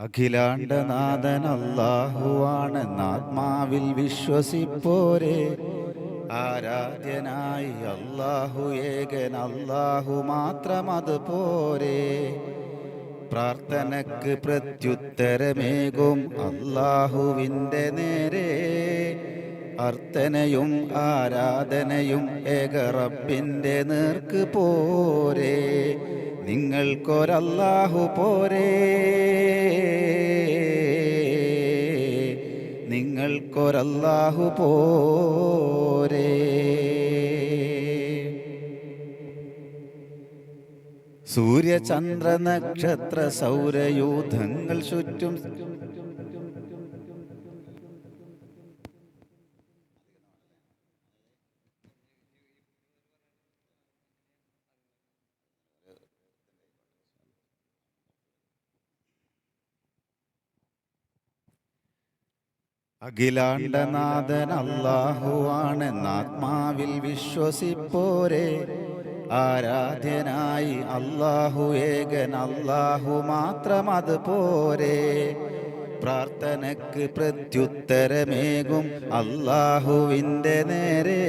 അഖിലാണ്ടനാഥൻ അല്ലാഹുവാണെന്ന് ആത്മാവിൽ വിശ്വസിപ്പോരെ. ആരാധ്യനായി അല്ലാഹു ഏകൻ അല്ലാഹു മാത്രം അത് പോരെ. പ്രാർത്ഥനക്ക് പ്രത്യുത്തരമേകും അല്ലാഹുവിന്റെ നേരെ. അർത്ഥനയും ആരാധനയും ഏകറപ്പിന്റെ നേർക്ക് പോരെ. നിങ്ങൾക്കൊരല്ലാഹു പോരെ. നിങ്ങൾക്കൊരല്ലാഹു പോരെ. സൂര്യചന്ദ്ര നക്ഷത്ര സൗരയൂഥങ്ങൾ ചുറ്റും അഖിലാണ്ടനാഥൻ അല്ലാഹുവാണെന്ന് ആത്മാവിൽ വിശ്വസിപ്പോരെ. ആരാധ്യനായി അള്ളാഹു ഏകൻ അള്ളാഹു മാത്രം അത് പോരെ. പ്രാർത്ഥനക്ക് പ്രത്യുത്തരമേകും അള്ളാഹുവിന്റെ നേരെ.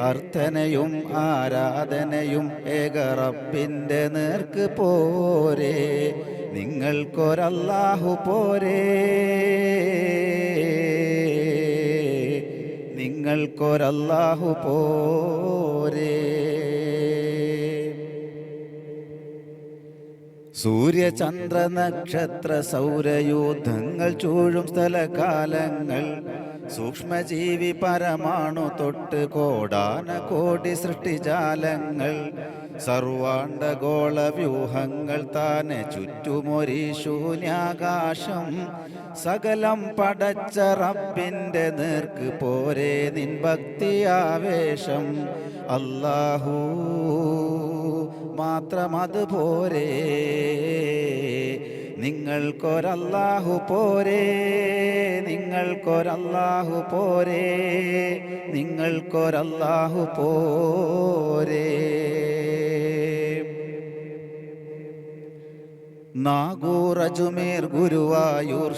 അർത്ഥനയും ആരാധനയും ഏകറപ്പിന്റെ നേർക്ക് പോരെ. നിങ്ങൾക്കൊരല്ലാഹു പോരെ. നിങ്ങൾക്കൊരല്ലാഹു പോരെ. സൂര്യചന്ദ്ര നക്ഷത്ര സൗരയൂഥങ്ങൾ ചൂഴും സ്ഥലകാലങ്ങൾ. സൂക്ഷ്മജീവി പരമാണു തൊട്ട് കോടാന കോടി സൃഷ്ടിജാലങ്ങൾ. സർവാണ്ടഗോള വ്യൂഹങ്ങൾ താനെ ചുറ്റുമൊരി ശൂന്യാകാശം. സകലം പടച്ച റബ്ബിന്റെ നേർക്ക് പോരെ നിൻ ഭക്തി ഭക്തിയാവേശം. അല്ലാഹൂ മാത്രമത് പോരെ നിങ്ങൾക്കൊരല്ലാഹു പോരെ. നിങ്ങൾക്കൊരല്ലാഹു പോരെ. നിങ്ങൾക്കൊരല്ലാഹു പോരെ. നാഗൂർ അജുമേർ ഗുരുവായൂർ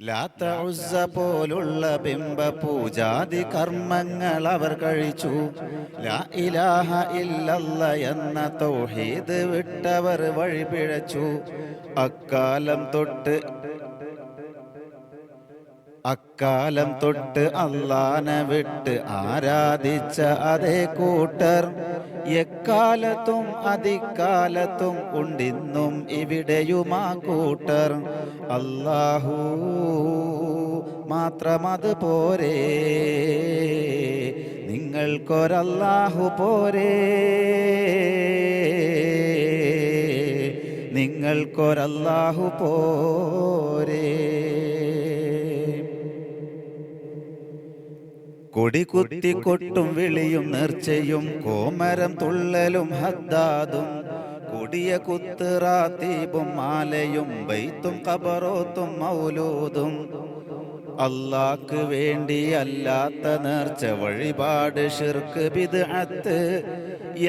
ലാത്ത ഉസ്സ പോലുള്ള ബിംബ പൂജാതി കർമ്മങ്ങൾ അവർ കഴിച്ചു. ലാ ഇലാഹ ഇല്ലല്ല എന്ന തൗഹീദ് വിട്ടവർ വഴിപിഴച്ചു അക്കാലം തൊട്ട് അക്കാലം തൊട്ട് അള്ളാനെ വിട്ട് ആരാധിച്ച അതേ കൂട്ടർ. എക്കാലത്തും അതിക്കാലത്തും ഉണ്ടിന്നും ഇവിടെയുമാ കൂട്ടർ. അല്ലാഹു മാത്രമത് പോരെ. നിങ്ങൾക്കൊരല്ലാഹു പോരെ. നിങ്ങൾക്കൊരല്ലാഹു പോരെ. കൊടി കുത്തി കൊട്ടും വിളിയും നേർച്ചയും കോമരം തുള്ളലും ഹദ്ദാദും കൊടിയ കുത്തിറാത്തീപും മാലയും ബൈത്തും കബറോത്തും മൗലൂദും അള്ളാക്ക് വേണ്ടി അല്ലാത്ത നേർച്ച വഴിപാട് ഷിർക്ക് ബിദ്അത്ത്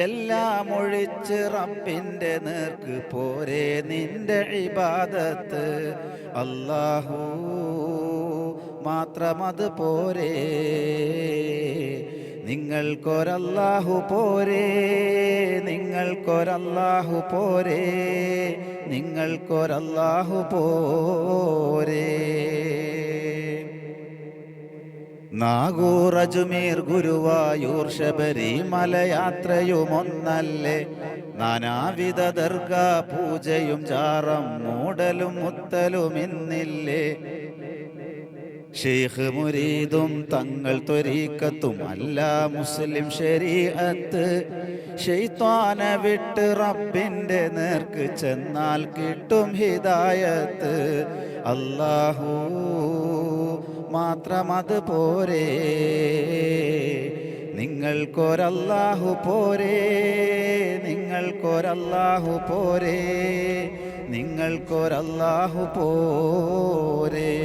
എല്ലാം ഒഴിച്ച് റബ്ബിന്റെ നേർക്ക് പോരെ നിന്റെ ഇബാദത്ത്. അല്ലാഹൂ മാത്രമത് പോരെ. നിങ്ങൾക്കൊരല്ലാഹു പോരെ. നിങ്ങൾക്കൊരല്ലാഹു പോരെ. നിങ്ങൾക്കൊരല്ലാഹു പോരെ. നാഗൂർ അജുമീർ ഗുരുവായൂർ ശബരിമലയാത്രയുമൊന്നല്ലേ. നാനാവിധ ദർഗാ പൂജയും ചാറം മൂടലും മുത്തലും ഇന്നില്ലേ. ഷെയ്ഖ് മുരീദും തങ്ങൾ ത്വരീക്കത്തും അല്ല മുസ്ലിം ശരീഅത്ത്. ഷെയ്ത്വാന വിട്ട് റബ്ബിന്റെ നേർക്ക് ചെന്നാൽ കിട്ടും ഹിദായത്ത്. അല്ലാഹു മാത്രം അത് പോരേ. നിങ്ങൾക്കൊരല്ലാഹു പോരെ. നിങ്ങൾക്കൊരല്ലാഹു പോരെ. നിങ്ങൾക്കൊരല്ലാഹു പോരെ.